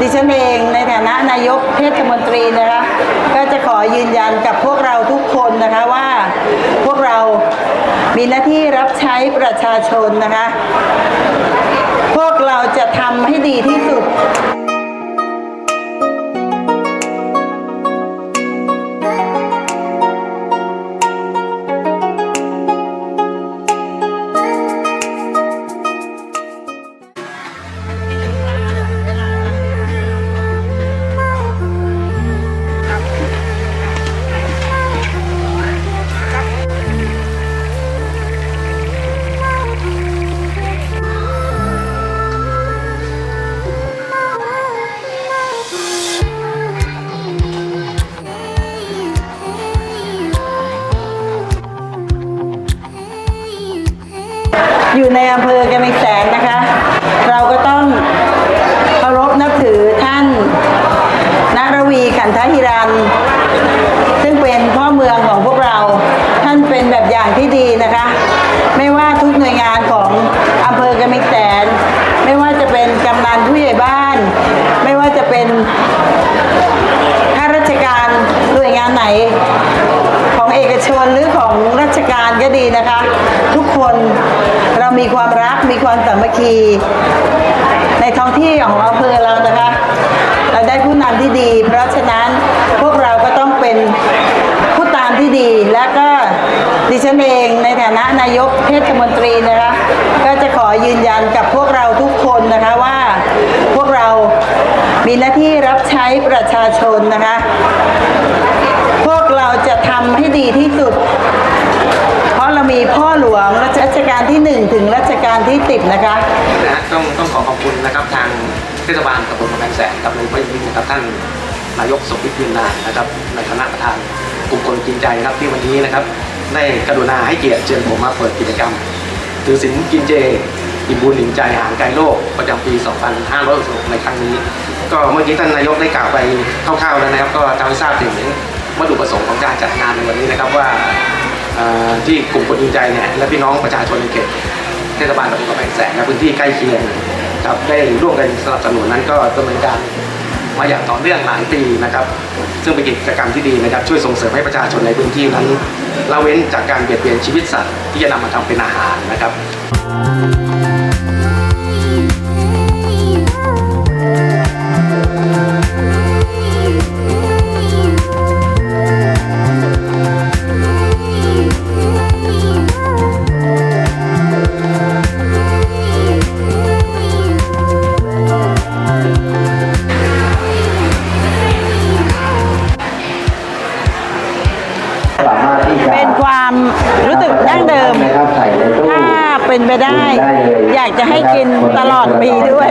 ดิฉันเองในฐานะนายกเทศมนตรีนะคะก็จะขอยืนยันกับพวกเราทุกคนนะคะว่าพวกเรามีหน้าที่รับใช้ประชาชนนะคะ พวกเราจะทำให้ดีที่ อยู่ในอำเภอกำแพงแสนนะคะ เราก็ต้องเคารพนับถือท่านนรวีขันธฮิรัน ซึ่งเป็นพ่อเมืองของพวกเรา ท่านเป็นแบบอย่างที่ดีนะคะ ไม่ว่าทุกหน่วยงานของอำเภอกำแพงแสน ไม่ว่าจะเป็นกำนันผู้ใหญ่บ้าน ไม่ว่าจะเป็นข้าราชการหน่วยงานไหน ของเอกชนหรือ ชการก็ดีนะคะ ทุกคนเรามีความรักมีความสามัคคี ในท้องที่ของอำเภอเรานะคะ เราได้ผู้นำที่ดี เพราะฉะนั้นพวกเราก็ต้องเป็นผู้ตามที่ดีและก็ดิฉันเองในฐานะนายกเทศมนตรีนะคะก็จะขอยืนยันกับพวกเราทุกคนนะคะว่าพวกเรามีหน้าที่รับใช้ประชาชนนะคะ พวกเราจะทำให้ดีที่สุด เพราะเรามีพ่อ หลวงรัชกาลที่หนึ่งถึงรัชกาลที่สิบนะคะ นะฮะต้องต้องขอขอบคุณนะครับทางเทศบาลตำบลกำแพงแสนครับโดยเฉพาะอย่างยิ่งนะครับท่านนายกสมคิดยืนนานนะครับในคณะประธานกลุ่มคนจริงใจนะครับที่วันนี้นะครับได้กรุณาให้เกียรติเชิญผมมาเปิดกิจกรรมถือศีลกินเจอิ่มบุญอิ่มใจห่างไกลโลกประจำปี 2566ในครั้งนี้ ก็เมื่อกี้ท่านนายกได้กล่าวไปคร่าวๆแล้วนะครับ ก็ทำให้ทราบถึงวัตถุประสงค์ของการจัดงานในวันนี้นะครับว่าเอ่อ ที่กลุ่มคนอินใจเนี่ยและพี่น้องประชาชนในเขตเทศบาลตำบลกำแพงแสนและพื้นที่ใกล้เคียงครับได้ร่วมกันสนับสนุนนั้นก็ดำเนินการมาอย่างต่อเนื่องหลายปีนะครับ ซึ่งเป็นกิจกรรมที่ดีนะครับ ช่วยส่งเสริมให้ประชาชนในพื้นที่นั้นละเว้นจากการเบียดเบียนชีวิตสัตว์ที่จะนำมาทำเป็นอาหารนะครับ ความรู้สึกดั้งเดิมนะครับใส่ในตู้ถ้าเป็นไปได้ อยากจะให้กินตลอดปีด้วย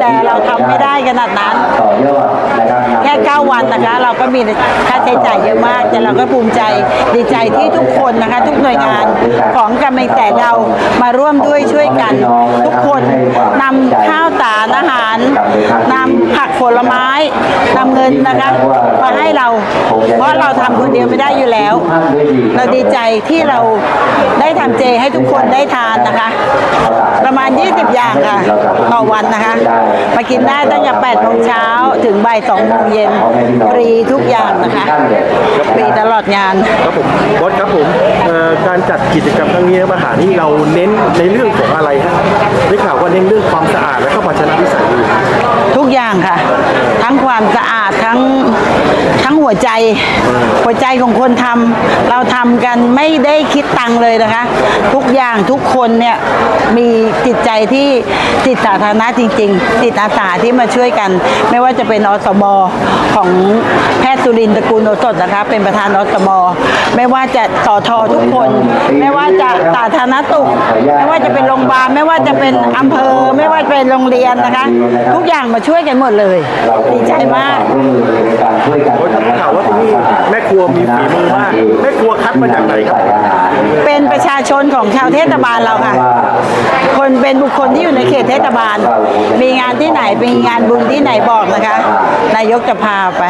แต่เราทำไม่ได้ขนาดนั้นต่อยอดนะครับนำไปแค่9 วันนะคะ เราก็มีค่าใช้จ่ายเยอะมาก แต่เราก็ภูมิใจดีใจที่ทุกคนนะคะ ทุกหน่วยงานของกำลังแต่เรามาร่วมด้วยช่วยกัน ทุกคนนำข้าวสารอาหารนำผักผลไม้นำเงินนะคะมาให้เรา เพราะเราทำคนเดียวไม่ได้อยู่แล้ว เราดีใจที่เราได้ทำเจให้ทุกคนได้ทานนะคะ ประมาณ 20 อย่างค่ะต่อวันนะคะ มากินได้ตั้งแต่8โมงเช้าถึงบ่าย2โมงเย็นฟรีทุกอย่างนะคะฟรีตลอดงาน ครับผมบอสครับผมเอ่อการจัดกิจกรรมครั้งนี้นะมหานี่เราเน้นในเรื่องของอะไรฮะได้ข่าวว่าเน้นเรื่องความสะอาดและก็ภาชนะที่ใส่ดีทุกอย่างค่ะ ทั้งความสะอาดทั้งทั้งหัวใจหัวใจของคนทำเราทำกันไม่ได้คิดตังค์เลยนะคะ ทุกอย่างทุกคนเนี่ยมีจิตใจที่จิตสาธารณะจริง ๆ จิตอาสาที่มาช่วยกัน ไม่ว่าจะเป็นอสม ของแพทย์สุรินทร์ตระกูลโอสถนะคะ เป็นประธานอสมไม่ว่าจะสอทอทุกคน ไม่ว่าจะสาธารณสุขไม่ว่าจะเป็นโรงพยาบาลไม่ว่าจะเป็นอำเภอ ไม่ว่าจะเป็นโรงเรียนนะคะ ทุกอย่างมาช่วยกันหมดเลยดีใจมากร่วมมือในการช่วยกันบอสครับข่าว รัวมีฝีมือมากแม่ครัวคัดมาจากไหนครับเป็นประชาชนของชาวเทศบาลเราค่ะ คนเป็นบุคคลที่อยู่ในเขตเทศบาล มีงานที่ไหนมีงานบุญที่ไหนบอกนะคะ นายกจะพาไป